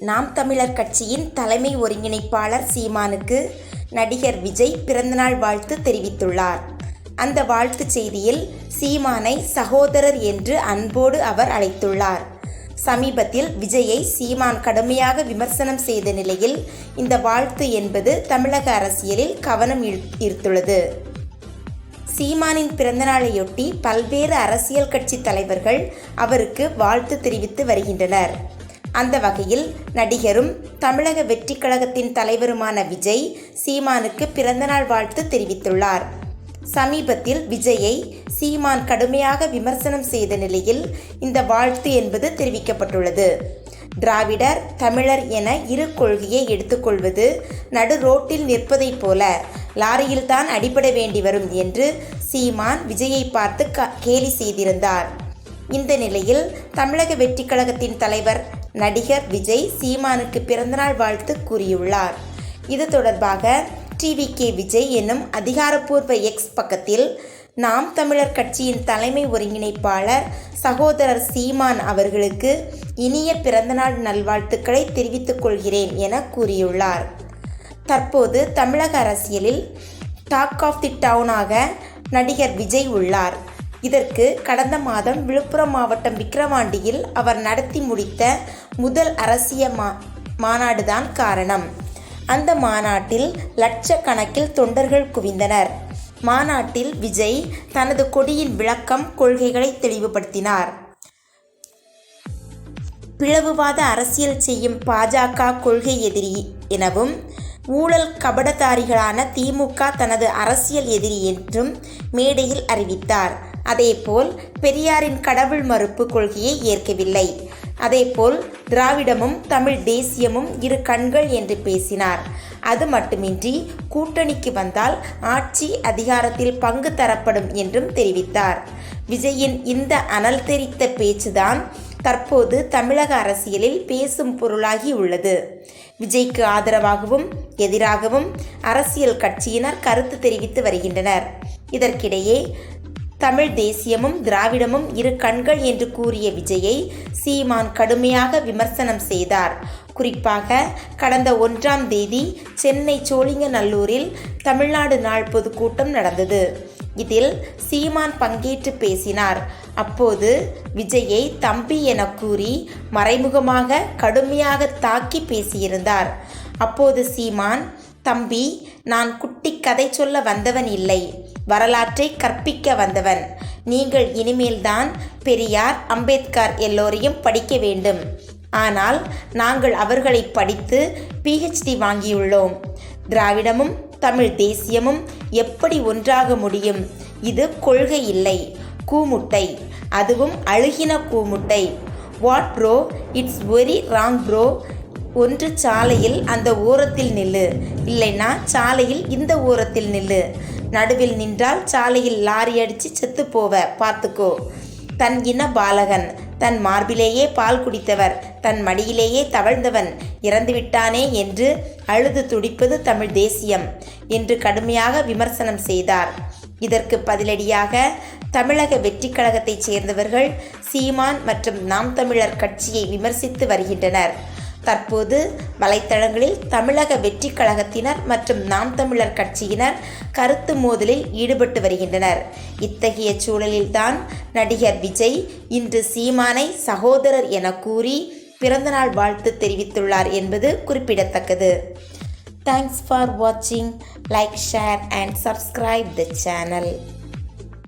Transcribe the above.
நாம் தமிழர் கட்சியின் தலைமை ஒருங்கிணைப்பாளர் சீமானுக்கு நடிகர் விஜய் பிறந்தநாள் வாழ்த்து தெரிவித்துள்ளார். அந்த வாழ்த்துச் செய்தியில் சீமானை சகோதரர் என்று அன்போடு அவர் அழைத்துள்ளார். சமீபத்தில் விஜயை சீமான் கடுமையாக விமர்சனம் செய்த நிலையில் இந்த வாழ்த்து என்பது தமிழக அரசியலில் கவனம் ஈர்- ஈர்த்துள்ளது. சீமானின் பிறந்தநாளையொட்டி பல்வேறு அரசியல் கட்சி தலைவர்கள் அவருக்கு வாழ்த்து தெரிவித்து வருகின்றனர். அந்த வகையில் நடிகரும் தமிழக வெற்றிக் கழகத்தின் தலைவருமான விஜய் சீமானுக்கு பிறந்தநாள் வாழ்த்து தெரிவித்துள்ளார். சமீபத்தில் விஜயை சீமான் கடுமையாக விமர்சனம் செய்த நிலையில் இந்த வாழ்த்து என்பது தெரிவிக்கப்பட்டுள்ளது. திராவிடர் தமிழர் என இரு கொள்கையை எடுத்துக்கொள்வது நடு ரோட்டில் நிற்பதைப் போல லாரியில்தான் அடிபட வேண்டி வரும் என்று சீமான் விஜயை பார்த்து க- கேலி செய்திருந்தார். இந்த நிலையில் தமிழக வெற்றிக் கழகத்தின் தலைவர் நடிகர் விஜய் சீமானுக்கு பிறந்தநாள் வாழ்த்து கூறியுள்ளார். இது தொடர்பாக டிவி கே விஜய் என்னும் அதிகாரப்பூர்வ எக்ஸ் பக்கத்தில் நாம் தமிழர் கட்சியின் தலைமை ஒருங்கிணைப்பாளர் சகோதரர் சீமான் அவர்களுக்கு இனிய பிறந்தநாள் நல்வாழ்த்துக்களை தெரிவித்துக் கொள்கிறேன் என கூறியுள்ளார். தற்போது தமிழக அரசியலில் டாக் ஆஃப் தி டவுனாக நடிகர் விஜய் உள்ளார். இதற்கு கடந்த மாதம் விழுப்புரம் மாவட்டம் விக்கிரவாண்டியில் அவர் நடத்தி முடித்த முதல் அரசிய மா மாநாடுதான் காரணம். அந்த மாநாட்டில் லட்சக்கணக்கில் தொண்டர்கள் குவிந்தனர். மாநாட்டில் விஜய் தனது கொடியின் விளக்கம் கொள்கைகளை தெளிவுபடுத்தினார். பிளவுவாத அரசியல் செய்யும் பாஜக கொள்கை எதிரி எனவும் ஊழல் கபடதாரிகளான திமுக தனது அரசியல் எதிரி என்றும் மேடையில் அறிவித்தார். அதேபோல் பெரியாரின் கடவுள் மறுப்பு கொள்கையை ஏற்கவில்லை. அதேபோல் திராவிடமும் தமிழ் தேசியமும் இரு கண்கள் என்று பேசினார். அது மட்டுமின்றி கூட்டணிக்கு வந்தால் ஆட்சி அதிகாரத்தில் பங்கு தரப்படும் என்றும் தெரிவித்தார். விஜயின் இந்த அனல் தெரித்த பேச்சுதான் தற்போது தமிழக அரசியலில் பேசும் பொருளாகி உள்ளது. விஜய்க்கு ஆதரவாகவும் எதிராகவும் அரசியல் கட்சியினர் கருத்து தெரிவித்து வருகின்றனர். இதற்கிடையே தமிழ் தேசியமும் திராவிடமும் இரு கண்கள் என்று கூறிய விஜயை சீமான் கடுமையாக விமர்சனம் செய்தார். குறிப்பாக கடந்த ஒன்றாம் தேதி சென்னை சோழிங்கநல்லூரில் தமிழ்நாடு நாள் பொதுக்கூட்டம் நடந்தது. இதில் சீமான் பங்கேற்று பேசினார். அப்போது விஜயை தம்பி என கூறி மறைமுகமாக கடுமையாக தாக்கி பேசியிருந்தார். அப்போது சீமான் தம்பி நான் குட்டி கதை சொல்ல வந்தவன் இல்லை. வரலாற்றை கற்பிக்க வந்தவன். நீங்கள் இனிமேல்தான் பெரியார் அம்பேத்கர் எல்லோரையும் படிக்க வேண்டும். ஆனால் நாங்கள் அவர்களை படித்து பிஹெச்டி வாங்கியுள்ளோம். திராவிடமும் தமிழ் தேசியமும் எப்படி ஒன்றாக முடியும்? இது கொள்கை இல்லை. கூமுட்டை. அதுவும் அழுகின கூமுட்டை. What bro it's very wrong bro ஒன்று சாலையில் அந்த ஓரத்தில் நில்லு. இல்லைன்னா சாலையில் இந்த ஓரத்தில் நில்லு. நடுவில் நின்றால் சாலையில் லாரி அடித்து செத்து போவ. பார்த்துக்கோ. தன் இன பாலகன். தன் மார்பிலேயே பால் குடித்தவர். தன் மடியிலேயே தவழ்ந்தவன். இறந்துவிட்டானே என்று அழுது துடிப்பது தமிழ் தேசியம் என்று கடுமையாக விமர்சனம் செய்தார். இதற்கு பதிலடியாக தமிழக வெற்றி கழகத்தைச் சேர்ந்தவர்கள் சீமான் மற்றும் நாம் தமிழர் கட்சியை விமர்சித்து வருகின்றனர். தற்போது வலைத்தளங்களில் தமிழக வெற்றி கழகத்தினர் மற்றும் நாம் தமிழர் கட்சியினர் கருத்து மோதலில் ஈடுபட்டு வருகின்றனர். இத்தகைய சூழலில்தான் நடிகர் விஜய் இன்று சீமானை சகோதரர் என கூறி பிறந்தநாள் வாழ்த்து தெரிவித்துள்ளார் என்பது குறிப்பிடத்தக்கது. தேங்க்ஸ் ஃபார் வாட்சிங் like share and subscribe the channel